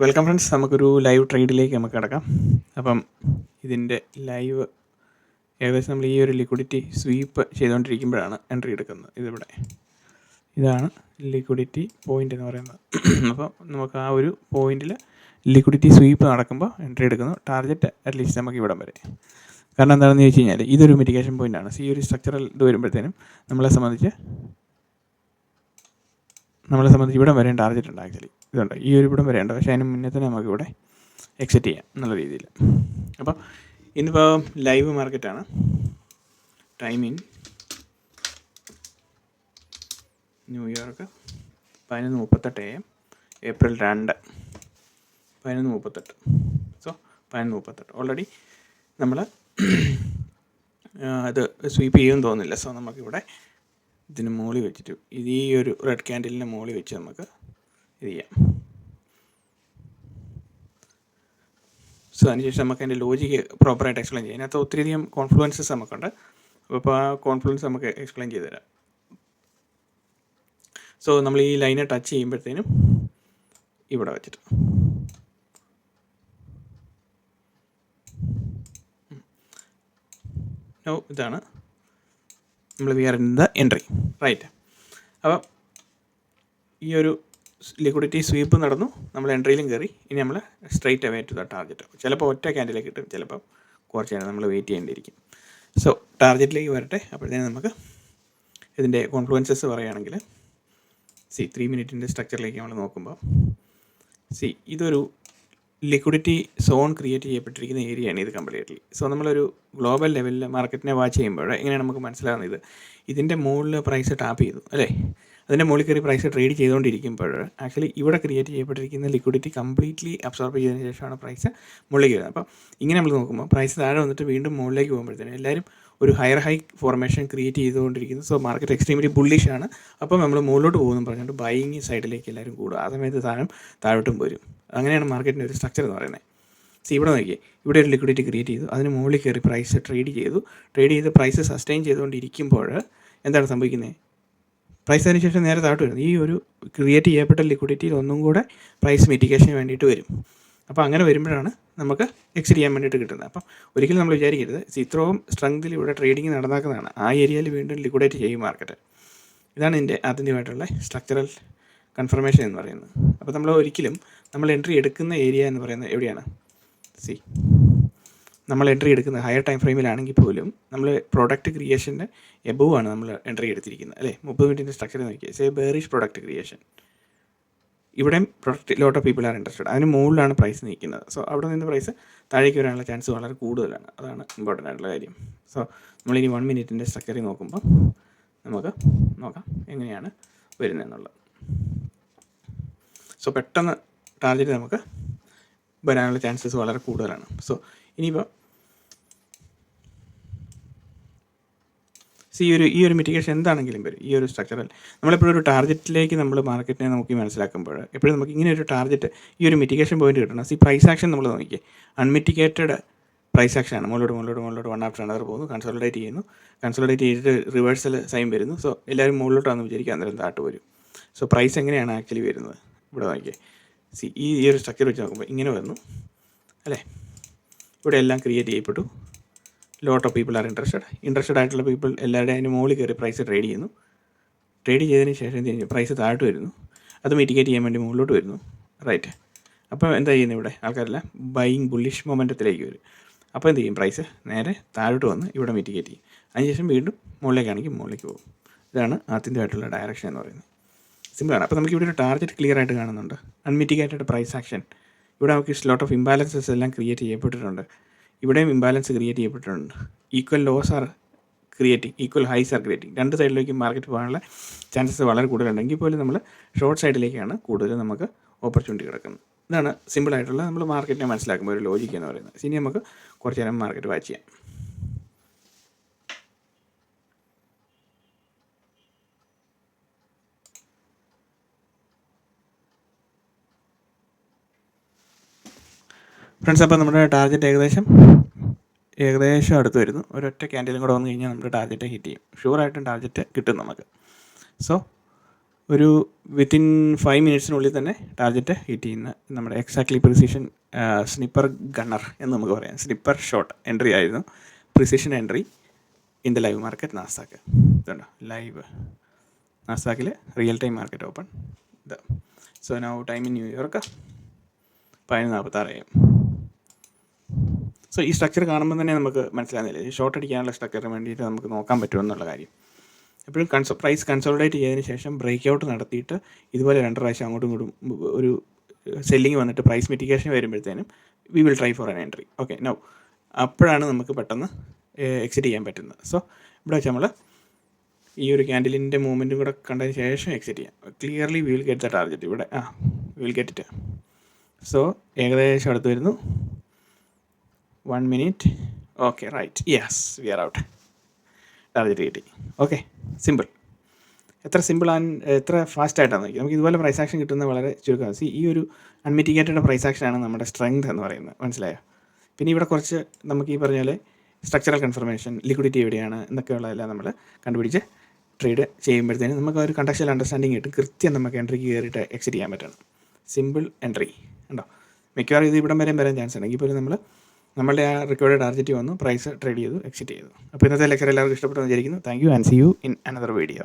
Welcome friends നമുക്കൊരു live ട്രേഡിലേക്ക് നമുക്ക് കിടക്കാം. അപ്പം ഇതിന്റെ ലൈവ് ഏകദേശം നമ്മൾ ഈ ഒരു ലിക്വിഡിറ്റി സ്വീപ്പ് ചെയ്തുകൊണ്ടിരിക്കുമ്പോഴാണ് എൻട്രി എടുക്കുന്നത്. ഇതിവിടെ. ഇതാണ് ലിക്വിഡിറ്റി പോയിന്റ് എന്ന് പറയുന്നത്. അപ്പോൾ നമുക്ക് ആ ഒരു പോയിന്റിൽ ലിക്വിഡിറ്റി സ്വീപ്പ് നടക്കുമ്പോൾ എൻട്രി എടുക്കുന്നു. ടാർഗറ്റ് അറ്റ്ലീസ്റ്റ് നമുക്ക് ഇവിടം വരെ. കാരണം എന്താണെന്ന് ചോദിച്ചു കഴിഞ്ഞാൽ ഇതൊരു മിറ്റിഗേഷൻ പോയിന്റാണ് സി ഒരു സ്ട്രക്ചറൽ ഇത് വരുമ്പോഴത്തേനും നമ്മളെ സംബന്ധിച്ച് നമ്മളെ സംബന്ധിച്ച് ഇവിടം വരെയും ടാർഗറ്റ് ഉണ്ട് ആക്ച്വലി ഇതുണ്ട്. ഈ ഒരു ഇവിടം വരെയുണ്ട്. പക്ഷേ അതിന് മുന്നേ തന്നെ നമുക്കിവിടെ എക്സിറ്റ് ചെയ്യാം എന്നുള്ള രീതിയിൽ. അപ്പോൾ ഇന്നിപ്പോൾ ലൈവ് മാർക്കറ്റാണ് ടൈമിങ് ന്യൂയോർക്ക് പതിനൊന്ന് മുപ്പത്തെട്ട് എം ഏപ്രിൽ രണ്ട് പതിനൊന്ന് മുപ്പത്തെട്ട്. സോ പതിനൊന്ന് മുപ്പത്തെട്ട്. ഓൾറെഡി നമ്മൾ അത് സ്വീപ്പ് ചെയ്യുമെന്ന് തോന്നുന്നില്ല. സോ നമുക്കിവിടെ ഇതിന് മുകളിൽ വെച്ചിട്ട് ഇത് ഈ ഒരു റെഡ് ക്യാൻഡിലിന്റെ മുകളിൽ വെച്ച് നമുക്ക് ചെയ്യാം. സോ അതിനുശേഷം നമുക്ക് അതിന്റെ ലോജിക്ക് പ്രോപ്പറായിട്ട് എക്സ്പ്ലെയിൻ ചെയ്യാം. അതിനകത്ത് ഒത്തിരിയധികം കോൺഫ്ലുവൻസസ് നമുക്കുണ്ട്. അപ്പോൾ ആ കോൺഫ്ലുവൻസ് നമുക്ക് എക്സ്പ്ലെയിൻ ചെയ്ത് തരാം. സോ നമ്മൾ ഈ ലൈനെ ടച്ച് ചെയ്യുമ്പോഴത്തേനും ഇവിടെ വെച്ചിട്ട്. നോ ഇതാണ് നമ്മൾ വി ദ എൻട്രി റൈറ്റ് അപ്പം ഈ ഒരു ലിക്വിഡിറ്റി സ്വീപ്പ് നടന്നു. നമ്മൾ എൻട്രിയിലും കയറി ഇനി നമ്മൾ straight away to the target ചിലപ്പോൾ ഒറ്റ ക്യാൻഡിലേക്ക് കിട്ടും. ചിലപ്പോൾ കുറച്ച് നേരം നമ്മൾ വെയിറ്റ് ചെയ്യേണ്ടിയിരിക്കും. സോ ടാർഗറ്റിലേക്ക് വരട്ടെ. അപ്പോഴത്തേനും നമുക്ക് ഇതിന്റെ കോൺഫ്ലുവൻസസ് പറയുകയാണെങ്കിൽ സി ത്രീ മിനിറ്റിന്റെ സ്ട്രക്ചറിലേക്ക് നമ്മൾ നോക്കുമ്പോൾ സി ഇതൊരു ലിക്വിഡിറ്റി സോൺ ക്രിയേറ്റ് ചെയ്യപ്പെട്ടിരിക്കുന്ന ഏരിയയാണ് ഇത് കംപ്ലീറ്റ്ലി സോ നമ്മളൊരു ഗ്ലോബൽ ലെവലിൽ മാർക്കറ്റിനെ വാച്ച് ചെയ്യുമ്പോൾ എങ്ങനെയാണ് നമുക്ക് മനസ്സിലാകുന്നത് ഇത്. ഇതിന്റെ മുകളിൽ പ്രൈസ് ടാപ്പ് ചെയ്തു. അല്ലേ? അതിന്റെ മുകളിൽ കയറി പ്രൈസ് ട്രേഡ് ചെയ്തുകൊണ്ടിരിക്കുമ്പോൾ ആക്ച്വലി ഇവിടെ ക്രിയേറ്റ് ചെയ്യപ്പെട്ടിരിക്കുന്ന ലിക്വിഡിറ്റി കംപ്ലീറ്റ്ലി അബ്സോർബ് ചെയ്തതിന് ശേഷമാണ് പ്രൈസ് മുകളിലേക്ക് വരുന്നത്. അപ്പോൾ ഇങ്ങനെ നമ്മൾ നോക്കുമ്പോൾ പ്രൈസ് താഴെ വന്നിട്ട് വീണ്ടും മുകളിലേക്ക് പോകുമ്പോഴത്തേനും എല്ലാവരും ഒരു ഹയർ ഹൈ ഫോർമേഷൻ ക്രിയേറ്റ് ചെയ്തുകൊണ്ടിരിക്കുന്നു. സോ മാർക്കറ്റ് എക്സ്ട്രീംലി ബുള്ളിഷ് ആണ്. അപ്പോൾ നമ്മൾ മുകളിലോട്ട് പോകുന്നു പറഞ്ഞിട്ട് ബൈയിങ് സൈഡിലേക്ക് എല്ലാവരും കൂടും ആ സമയത്ത് സാധനം താഴോട്ടും വരും. അങ്ങനെയാണ് മാർക്കറ്റിന്റെ ഒരു സ്ട്രക്ചർ എന്ന് പറയുന്നത്. സി ഇവിടെ നോക്കിയേ. ഇവിടെ ഒരു ലിക്വിഡിറ്റി ക്രിയേറ്റ് ചെയ്തു. അതിന് മുകളിൽ കയറി പ്രൈസ് ട്രേഡ് ചെയ്തു. ട്രേഡ് ചെയ്ത് പ്രൈസ് സസ്റ്റെയിൻ ചെയ്തുകൊണ്ടിരിക്കുമ്പോൾ എന്താണ് സംഭവിക്കുന്നത്? പ്രൈസ് അതിന് ശേഷം നേരെ താഴ്ത്തു വരുന്നു ഈ ഒരു ക്രിയേറ്റ് ചെയ്യപ്പെട്ട ലിക്വിഡിറ്റിയിൽ ഒന്നും കൂടെ പ്രൈസ് മിറ്റിക്കേഷന് വേണ്ടിയിട്ട് വരും. അപ്പോൾ അങ്ങനെ വരുമ്പോഴാണ് നമുക്ക് എക്സിറ്റ് ചെയ്യാൻ വേണ്ടിയിട്ട് കിട്ടുന്നത്. അപ്പം ഒരിക്കലും നമ്മൾ വിചാരിക്കരുത്. ഇത്രയും സ്ട്രെങ്തിൽ ഇവിടെ ട്രേഡിംഗ് നടന്നാക്കുന്നതാണ്. ആ ഏരിയയിൽ വീണ്ടും ലിക്വിഡേറ്റ് ചെയ്യും മാർക്കറ്റ് ഇതാണ് എന്റെ ആദ്യമായിട്ടുള്ള സ്ട്രക്ചറൽ കൺഫർമേഷൻ എന്ന് പറയുന്നത്. അപ്പോൾ നമ്മൾ ഒരിക്കലും നമ്മൾ എൻട്രി എടുക്കുന്ന ഏരിയ എന്ന് പറയുന്നത് എവിടെയാണ്? സി നമ്മൾ എൻട്രി എടുക്കുന്ന ഹയർ ടൈം ഫ്രെയിമിലാണെങ്കിൽ പോലും നമ്മൾ പ്രോഡക്റ്റ് ക്രിയേഷന്റെ എബവ് ആണ് നമ്മൾ എൻട്രി എടുത്തിരിക്കുന്നത് അല്ലേ? മുപ്പത് മിനിറ്റിന്റെ സ്ട്രക്ചർ നോക്കിയാൽ സേ ബേറിഷ് പ്രോഡക്റ്റ് ക്രിയേഷൻ ഇവിടെയും product lot of people are interested അതിന് മുകളിലാണ് പ്രൈസ് നിൽക്കുന്നത്. സോ അവിടെ നിന്ന് പ്രൈസ് താഴേക്ക് വരാനുള്ള ചാൻസ് വളരെ കൂടുതലാണ്. അതാണ് ഇമ്പോർട്ടന്റ് ആയിട്ടുള്ള കാര്യം. സോ നമ്മളിനി വൺ മിനിറ്റിന്റെ സ്ട്രക്ചറിൽ നോക്കുമ്പോൾ നമുക്ക് നോക്കാം എങ്ങനെയാണ് വരുന്നതെന്നുള്ളത്. സോ പെട്ടെന്ന് ടാർഗറ്റ് നമുക്ക് വരാനുള്ള ചാൻസസ് വളരെ കൂടുതലാണ്. സോ ഇനിയിപ്പോൾ സി ഒരു ഈ ഒരു മിറ്റിഗേഷൻ എന്താണെങ്കിലും വരും. ഈ ഒരു സ്ട്രക്ചറൽ നമ്മളെപ്പോഴും ഒരു ടാർഗറ്റിലേക്ക് നമ്മൾ മാർക്കറ്റിനെ നോക്കി മനസ്സിലാക്കുമ്പോൾ എപ്പോഴും നമുക്ക് ഇങ്ങനെ ഒരു ടാർഗറ്റ് ഈ ഒരു മിറ്റിഗേഷൻ പോയിന്റ് കിട്ടണം. സി പ്രൈസ് ആക്ഷൻ നമ്മൾ നോക്കിയേ അൺമിറ്റിഗേറ്റഡ് പ്രൈസ് ആക്ഷൻ ആണ്. മുകളിലോട്ട് മുകളിലോട്ട് മുകളിലോട്ട് വൺ ആഫ്റ്റർ അനദർ പോകുന്നു. കൺസോളിഡേറ്റ് ചെയ്യുന്നു. കൺസോളിഡേറ്റ് ചെയ്തിട്ട് റിവേഴ്സൽ സൈൻ വരുന്നു. സോ എല്ലാവരും മുകളിലോട്ടാണെന്ന് വിചാരിക്കുക അന്നേരം താട്ട് വരും. സോ പ്രൈസ് എങ്ങനെയാണ് ആക്ച്വലി വരുന്നത്? ഇവിടെ നോക്കിയേ സി ഈ ഒരു സ്ട്രക്ചർ വെച്ച് നോക്കുമ്പോൾ ഇങ്ങനെ വരുന്നു അല്ലേ? ഇവിടെ എല്ലാം ക്രിയേറ്റ് ചെയ്യപ്പെട്ടു. Lot of people are interested interested ആയിട്ടുള്ള പീപ്പിൾ എല്ലാവരുടെയും അതിന് മുകളിൽ കയറി പ്രൈസ് ട്രേഡ് ചെയ്യുന്നു. ട്രേഡ് ചെയ്തതിന് ശേഷം എന്ത് ചെയ്യുന്നു? പ്രൈസ് താഴോട്ട് വരുന്നു. അത് മിറ്റിഗേറ്റ് ചെയ്യാൻ വേണ്ടി മുകളിലോട്ട് വരുന്നു. റൈറ്റ് അപ്പോൾ എന്താ ചെയ്യുന്നത് ഇവിടെ ആൾക്കാരെല്ലാം? ബൈയിങ് ബുള്ളിഷ് മൊമെന്റത്തിലേക്ക് വരും. അപ്പോൾ എന്ത് ചെയ്യും? പ്രൈസ് നേരെ താഴോട്ട് വന്ന് ഇവിടെ മിറ്റിഗേറ്റ് ചെയ്യും. അതിനുശേഷം വീണ്ടും മുകളിലേക്കാണെങ്കിൽ മുകളിലേക്ക് പോകും. ഇതാണ് ആത്യന്തികമായിട്ടുള്ള ഡയറക്ഷൻ എന്ന് പറയുന്നത്. സിമ്പിളാണ് അപ്പോൾ നമുക്ക് ഇവിടെ ഒരു ടാർഗറ്റ് ക്ലിയർ ആയിട്ട് കാണുന്നുണ്ട്. അൺമിറ്റിഗേറ്റഡ് പ്രൈസ് ആക്ഷൻ ഇവിടെ നമുക്ക് ലോട്ട് ഓഫ് ഇംബാലൻസസ് എല്ലാം ക്രിയേറ്റ് ചെയ്യപ്പെട്ടിട്ടുണ്ട്. ഇവിടെയും ഇംബാലൻസ് ക്രിയേറ്റ് ചെയ്യപ്പെട്ടിട്ടുണ്ട്. Equal lows are creating equal highs are creating രണ്ട് സൈഡിലേക്കും മാർക്കറ്റ് പോകാനുള്ള ചാൻസസ് വളരെ കൂടുതലുണ്ടെങ്കിൽ പോലും നമ്മൾ ഷോർട്ട് സൈഡിലേക്കാണ് കൂടുതൽ നമുക്ക് ഓപ്പർച്യൂണിറ്റി കിടക്കുന്നത്. ഇതാണ് സിമ്പിളായിട്ടുള്ള നമ്മൾ മാർക്കറ്റിനെ മനസ്സിലാക്കുമ്പോൾ ഒരു ലോജിക്ക് എന്ന് പറയുന്നത്. ഇനി നമുക്ക് കുറച്ച് നേരം മാർക്കറ്റ് വാച്ച് ചെയ്യാം. ഫ്രണ്ട്സ് അപ്പോൾ നമ്മുടെ ടാർഗറ്റ് ഏകദേശം ഏകദേശം അടുത്ത് വരുന്നു. ഒരൊറ്റ ക്യാൻഡിലും കൂടെ വന്നു കഴിഞ്ഞാൽ നമ്മുടെ ടാർഗറ്റ് ഹിറ്റ് ചെയ്യും. ഷുവറായിട്ടും ടാർഗറ്റ് കിട്ടും നമുക്ക്. സോ ഒരു വിത്തിൻ ഫൈവ് മിനിറ്റ്സിനുള്ളിൽ തന്നെ ടാർഗറ്റ് ഹിറ്റ് ചെയ്യുന്ന നമ്മുടെ എക്സാക്ട്ലി പ്രിസിഷൻ സ്നിപ്പർ ഗണ്ണർ എന്ന് നമുക്ക് പറയാം. സ്നിപ്പർ ഷോട്ട് എൻട്രി ആയിരുന്നു. Precision entry in the live market Nasdaq ഇതുണ്ടോ? ലൈവ് നാസ്താക്കിൽ റിയൽ ടൈം മാർക്കറ്റ് ഓപ്പൺ ഇത് so now time in New York പതിനൊന്ന് നാൽപ്പത്താറ് എം സോ ഈ സ്ട്രക്ചർ കാണുമ്പോൾ തന്നെ നമുക്ക് മനസ്സിലാകുന്നില്ല? ഷോർട്ട് അടിക്കാനുള്ള സ്ട്രക്ചറിന് വേണ്ടിയിട്ട് നമുക്ക് നോക്കാൻ പറ്റുമെന്നുള്ള കാര്യം. എപ്പോഴും കൺസോ പ്രൈസ് കൺസോളിഡേറ്റ് ചെയ്തതിന് ശേഷം ബ്രേക്ക് ഔട്ട് നടത്തിയിട്ട് ഇതുപോലെ രണ്ട് പ്രാവശ്യം അങ്ങോട്ടും ഇങ്ങോട്ടും ഒരു സെല്ലിങ് വന്നിട്ട് പ്രൈസ് മിറ്റിഗേഷൻ വരുമ്പോഴത്തേനും we will try for an entry okay now അപ്പോഴാണ് നമുക്ക് പെട്ടെന്ന് എക്സിറ്റ് ചെയ്യാൻ പറ്റുന്നത്. സോ ഇവിടെ വെച്ച് നമ്മൾ ഈ ഒരു ക്യാൻഡിലിന്റെ മൂവ്മെന്റും കൂടെ കണ്ടതിന് ശേഷം എക്സിറ്റ് ചെയ്യാം. Clearly will get the target ഇവിടെ ആ വിൽ ഗെറ്റ് ഇറ്റ് സോ ഏകദേശം അടുത്ത് വരുന്നു. One minute okay right yes we are out target കിട്ടി ഓക്കെ സിമ്പിൾ എത്ര സിമ്പിൾ ആൻഡ് എത്ര ഫാസ്റ്റ് ആയിട്ടാണ് നോക്കി നമുക്ക് ഇതുപോലെ പ്രൈസ് ആക്ഷൻ കിട്ടുന്നത് വളരെ ചുരുക്കമാണ്. സി ഈ ഒരു അൺമിറ്റിഗേറ്റഡ് പ്രൈസ് ആക്ഷനാണ് നമ്മുടെ സ്ട്രെങ്ത് എന്ന് പറയുന്നത്. മനസ്സിലായോ? പിന്നെ ഇവിടെ കുറച്ച് നമുക്ക് ഈ പറഞ്ഞ പോലെ സ്ട്രക്ചറൽ കൺഫർമേഷൻ ലിക്വിഡിറ്റി എവിടെയാണ് എന്നൊക്കെയുള്ളതെല്ലാം നമ്മൾ കണ്ടുപിടിച്ച് ട്രേഡ് ചെയ്യുമ്പോഴത്തേനും നമുക്ക് ഒരു കണ്ടക്ഷൽ അണ്ടർസ്റ്റാൻഡിങ് കിട്ടും. കൃത്യം നമുക്ക് എൻട്രി കയറിയിട്ട് എക്സിറ്റ് ചെയ്യാൻ പറ്റണം. സിമ്പിൾ എൻട്രി ഉണ്ടോ മിക്കവാറും ഇത് ഇവിടം വരെയും വരാൻ ചാൻസ് ഉണ്ടെങ്കിൽ പോലും നമ്മൾ നമ്മളുടെ ആ റിക്വയർഡ് ടാർജറ്റ് വന്നു പ്രൈസ് ട്രേഡ് ചെയ്തു എക്സിറ്റ് ചെയ്തു. അപ്പോൾ ഇന്നത്തെ ലെക്ചർ എല്ലാവർക്കും ഇഷ്ടപ്പെട്ടു വിചാരിക്കുന്നു. Thank you and see you in another video